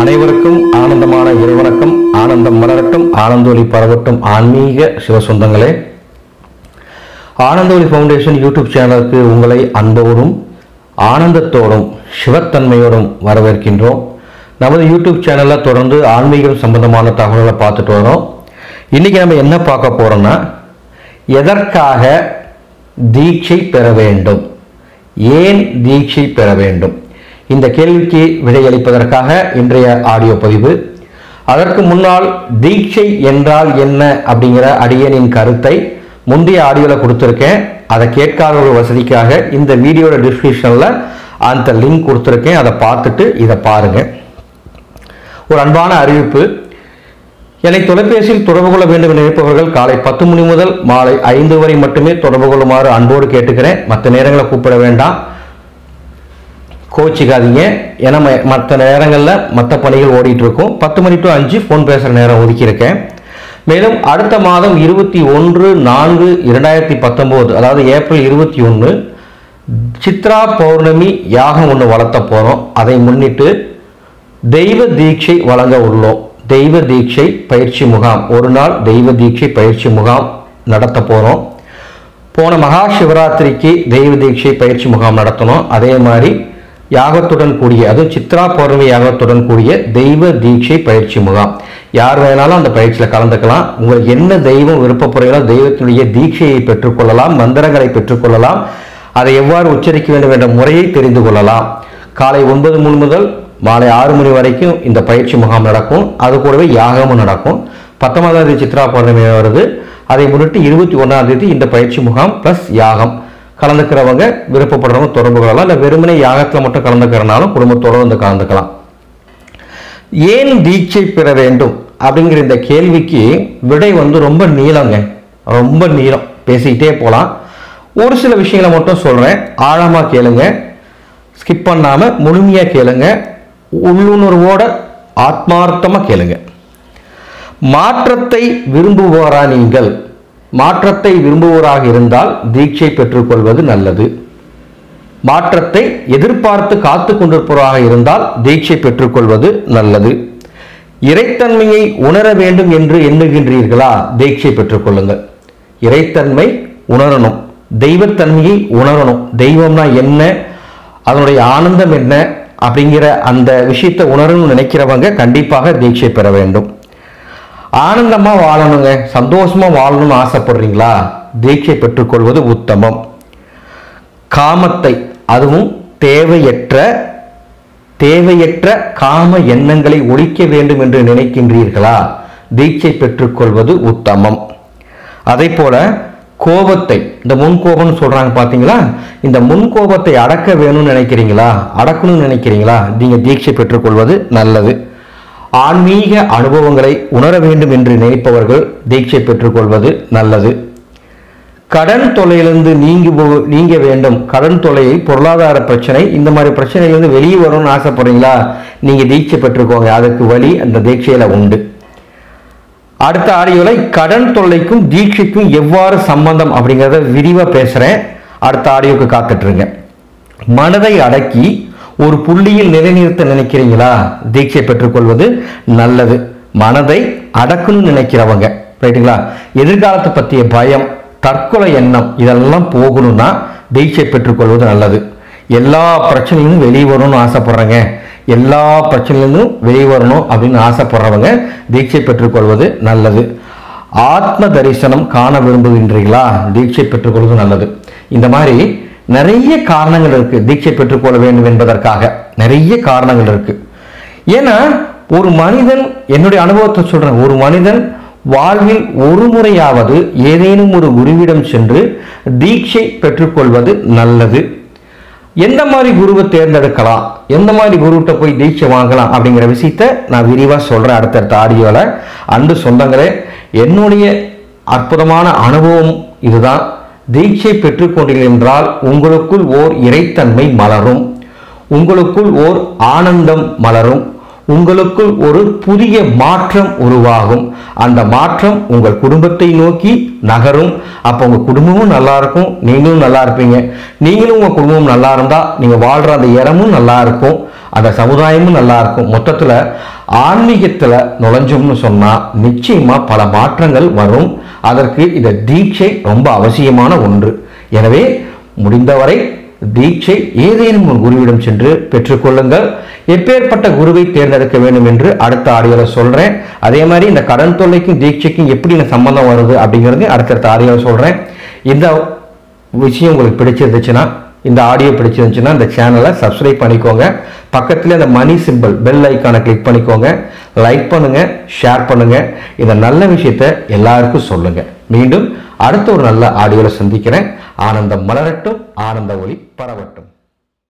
அனைவருக்கும் ஆனந்தமான இருவணக்கம் ஆனந்தம் மலரட்டும் ஆனந்தோலி பரவட்டும் ஆன்மீக சிவசொந்தங்களே ஆனந்தோலி ஃபவுண்டேஷன் யூடியூப் சேனலுக்கு உங்களை அன்போடும் ஆனந்தத்தோடும் சிவத்தன்மையோடும் வரவேற்கின்றோம். நமது யூடியூப் சேனலில் தொடர்ந்து ஆன்மீகம் சம்பந்தமான தகவல்களை பார்த்துட்டு வரோம். இன்றைக்கி நம்ம என்ன பார்க்க போகிறோம்னா எதற்காக தீட்சை பெற வேண்டும்? ஏன் தீட்சை பெற வேண்டும்? இந்த கேள்விக்கு விடையளிப்பதற்காக இன்றைய ஆடியோ பதிவு. அதற்கு முன்னால் தீட்சை என்றால் என்ன அப்படிங்கிற அடியனின் கருத்தை முந்தைய ஆடியோவில் கொடுத்துருக்கேன். அதை கேட்காதவர்கள் வசதிக்காக இந்த வீடியோட டிஸ்கிரிப்ஷனில் அந்த லிங்க் கொடுத்துருக்கேன். அதை பார்த்துட்டு இதை பாருங்கள் ஒரு அன்பான அறிவிப்பு. என்னை தொலைபேசியில் தொடர்பு கொள்ள வேண்டும் என நினைப்பவர்கள் காலை பத்து மணி முதல் மாலை ஐந்து வரை மட்டுமே தொடர்பு கொள்ளுமாறு அன்போடு கேட்டுக்கிறேன். மற்ற நேரங்களை கூப்பிட வேண்டாம். கோச்சிக்காதீங்க. ஏன்னா மற்ற நேரங்களில் மற்ற பணிகள் ஓடிட்டு இருக்கும் பத்து மணி டு அஞ்சு ஃபோன் பேசுகிற நேரம் ஒதுக்கியிருக்கேன். மேலும் அடுத்த மாதம் இருபத்தி ஒன்று நான்கு இரண்டாயிரத்தி பத்தொம்போது அதாவது ஏப்ரல் இருபத்தி ஒன்று சித்ரா பௌர்ணமி யாகம் ஒன்று வளர்த்த போகிறோம் அதை முன்னிட்டு தெய்வ தீட்சை வழங்க உள்ளோம். தெய்வ தீட்சை பயிற்சி முகாம். ஒரு நாள் தெய்வ தீட்சை பயிற்சி முகாம் நடத்த போகிறோம் போன மகா சிவராத்திரிக்கு தெய்வ தீட்சை பயிற்சி முகாம் நடத்தணும். அதே மாதிரி யாகத்துடன் கூடிய அதுவும் சித்ரா பௌர்ணமி யாகத்துடன் கூடிய தெய்வ தீட்சை பயிற்சி முகாம். யார் வேணாலும் அந்த பயிற்சியில் கலந்துக்கலாம். உங்களுக்கு என்ன தெய்வம் விருப்பப்படுறீங்களோ தெய்வத்தினுடைய தீட்சையை பெற்றுக்கொள்ளலாம் மந்திரங்களை பெற்றுக்கொள்ளலாம். அதை எவ்வாறு உச்சரிக்க வேண்டும் என்ற முறையை தெரிந்து கொள்ளலாம். காலை ஒன்பது மணி முதல் மாலை ஆறு மணி வரைக்கும் இந்த பயிற்சி முகாம் நடக்கும். அது கூடவே யாகமும் நடக்கும். பத்தொன்பதாம் தேதி சித்ரா பௌர்ணமி வருது. அதை முன்னிட்டு இருபத்தி ஒன்றாம் தேதி இந்த பயிற்சி முகாம் ப்ளஸ் யாகம். கலந்துக்கிறவங்க விருப்பப்படுறவங்க தொடர்பு கொள்ளலாம் இல்லை வெறுமனே யாகத்தில் மட்டும் கலந்துக்கிறனாலும் குடும்பத்தோடு வந்து கலந்துக்கலாம். ஏன் தீட்சை பெற வேண்டும் அப்படிங்கிற இந்த கேள்விக்கு விடை வந்து ரொம்ப நீளங்க. ரொம்ப நீளம். பேசிக்கிட்டே போகலாம் ஒரு சில விஷயங்களை மட்டும் சொல்கிறேன் ஆழமாக கேளுங்க. ஸ்கிப் பண்ணாமல் முழுமையாக கேளுங்க. உள்ளுணர்வோட ஆத்மார்த்தமாக கேளுங்க. மாற்றத்தை விரும்புவாரா நீங்கள்? மாற்றத்தை விரும்புவோராக இருந்தால் தீட்சை பெற்றுக்கொள்வது நல்லது. மாற்றத்தை எதிர்பார்த்து காத்து கொண்டிருப்பவராக இருந்தால் தீட்சை பெற்றுக்கொள்வது நல்லது. இறைத்தன்மையை உணர வேண்டும் என்று எண்ணுகின்றீர்களா? தீட்சை பெற்றுக்கொள்ளுங்கள். இறைத்தன்மை உணரணும். தெய்வத்தன்மையை உணரணும். தெய்வம்னா என்ன? அதனுடைய ஆனந்தம் என்ன? அப்படிங்கிற அந்த விஷயத்தை உணரணும்னு நினைக்கிறவங்க கண்டிப்பாக தீட்சை பெற வேண்டும். ஆனந்தமாக வாழணுங்க. சந்தோஷமாக வாழணும்னு ஆசைப்படுறீங்களா? தீட்சை பெற்றுக்கொள்வது உத்தமம். காமத்தை அதுவும் தேவையற்ற தேவையற்ற காம எண்ணங்களை ஒழிக்க வேண்டும் என்று நினைக்கின்றீர்களா? தீட்சை பெற்றுக்கொள்வது உத்தமம். அதே போல கோபத்தை இந்த முன்கோபம்னு சொல்கிறாங்க பார்த்தீங்களா இந்த முன்கோபத்தை அடக்க வேணும்னு நினைக்கிறீங்களா? அடக்கணும்னு நினைக்கிறீங்களா? நீங்கள் தீட்சை பெற்றுக்கொள்வது நல்லது. ஆன்மீக அனுபவங்களை உணர வேண்டும் என்று நினைப்பவர்கள் தீட்சை பெற்றுக்கொள்வது நல்லது. கடன் தொல்லையிலிருந்து நீங்கி போ- நீங்க வேண்டும். கடன் தொல்லையை பொருளாதார பிரச்சனை இந்த மாதிரி பிரச்சனையிலிருந்து வெளியே வரணும்னு ஆசைப்படுறீங்களா? நீங்க தீட்சை பெற்றுக்கோங்க. அதுக்கு வழி அந்த தீட்சையில உண்டு. அடுத்த ஆடியோவில் கடன் தொல்லைக்கும் தீட்சைக்கும் எவ்வாறு சம்பந்தம் அப்படிங்கிறத விரிவாக பேசுகிறேன் அடுத்த ஆடியோவுக்கு காத்துட்ருங்க மனதை அடக்கி ஒரு புள்ளியில் நிலைநிறுத்த நினைக்கிறீங்களா? தீட்சை பெற்றுக்கொள்வது நல்லது. மனதை அடக்கணும்னு நினைக்கிறவங்க. ரைட்டுங்களா எதிர்காலத்தை பற்றிய பயம் தற்கொலை எண்ணம் இதெல்லாம் போகணும்னா தீட்சை பெற்றுக்கொள்வது நல்லது. எல்லா பிரச்சனையும் வெளியே வரணும்னு ஆசைப்படுறேங்க. எல்லா பிரச்சனையிலிருந்தும் வெளியே வரணும் அப்படின்னு ஆசைப்படுறவங்க தீட்சை பெற்றுக்கொள்வது நல்லது. ஆத்ம தரிசனம் காண விரும்புகின்றீர்களா? தீட்சை பெற்றுக்கொள்வது நல்லது. இந்த மாதிரி நிறைய காரணங்கள் இருக்கு. தீட்சை பெற்றுக்கொள்ள வேண்டும் என்பதற்காக நிறைய காரணங்கள் இருக்கு. ஏன்னா ஒரு மனிதன் என்னுடைய அனுபவத்தை சொல்றேன். ஒரு மனிதன் வாழ்வில் ஒரு முறையாவது ஏதேனும் ஒரு குருவிடம் சென்று தீட்சை பெற்றுக்கொள்வது நல்லது. எந்த மாதிரி குருவை தேர்ந்தெடுக்கலாம்? எந்த மாதிரி குருவிட்ட போய் தீட்சை வாங்கலாம் அப்படிங்கிற விஷயத்த நான் விரிவாக சொல்கிறேன் அடுத்தடுத்த ஆடியோவில் அன்பு சொந்தங்களே என்னுடைய அற்புதமான அனுபவம் இதுதான். தீட்சை பெற்றுக்கொண்டீர்கள் என்றால் உங்களுக்குள் ஓர் இறைத்தன்மை மலரும். உங்களுக்குள் ஓர் ஆனந்தம் மலரும். உங்களுக்குள் ஒரு புதிய மாற்றம் உருவாகும். அந்த மாற்றம் உங்கள் குடும்பத்தை நோக்கி நகரும். அப்போ உங்கள் குடும்பமும் நல்லா இருக்கும். நீங்களும் நல்லா இருப்பீங்க. நீங்களும் உங்கள் குடும்பமும் நல்லா இருந்தால் நீங்கள் வாழ்கிற அந்த இடமும் நல்லா இருக்கும். அந்த சமுதாயமும் நல்லா இருக்கும். மொத்தத்தில் ஆன்மீகத்தில் நுழைஞ்சோம்னு சொன்னால் நிச்சயமாக பல மாற்றங்கள் வரும். அதற்கு இந்த தீட்சை ரொம்ப அவசியமான ஒன்று. எனவே முடிந்தவரை தீட்சை ஏதேனும் ஒரு குருவிடம் சென்று பெற்றுக்கொள்ளுங்கள் எப்பேற்பட்ட குருவை தேர்ந்தெடுக்க வேண்டும் என்று அடுத்த ஆடியோவில் சொல்கிறேன் அதே மாதிரி இந்த கடன் தொல்லைக்கும் தீட்சைக்கும் எப்படி இந்த சம்பந்தம் வருது அப்படிங்கிறது அடுத்தடுத்த ஆடியோவில் சொல்கிறேன் இந்த விஷயம் உங்களுக்கு பிடிச்சிருந்துச்சுன்னா இந்த ஆடியோ பிடிச்சிருந்துச்சுன்னா இந்த சேனலை சப்ஸ்கிரைப் பண்ணிக்கோங்க. பக்கத்தில் இந்த மணி சிம்பிள் பெல் ஐக்கானை கிளிக் பண்ணிக்கோங்க. லைக் பண்ணுங்கள் ஷேர் பண்ணுங்கள் இந்த நல்ல விஷயத்தை எல்லாருக்கும் சொல்லுங்க. மீண்டும் அடுத்த ஒரு நல்ல ஆடியோவில் சந்திக்கிறேன். ஆனந்தம் மலரட்டும் ஆனந்த ஒளி. பரவட்டும்.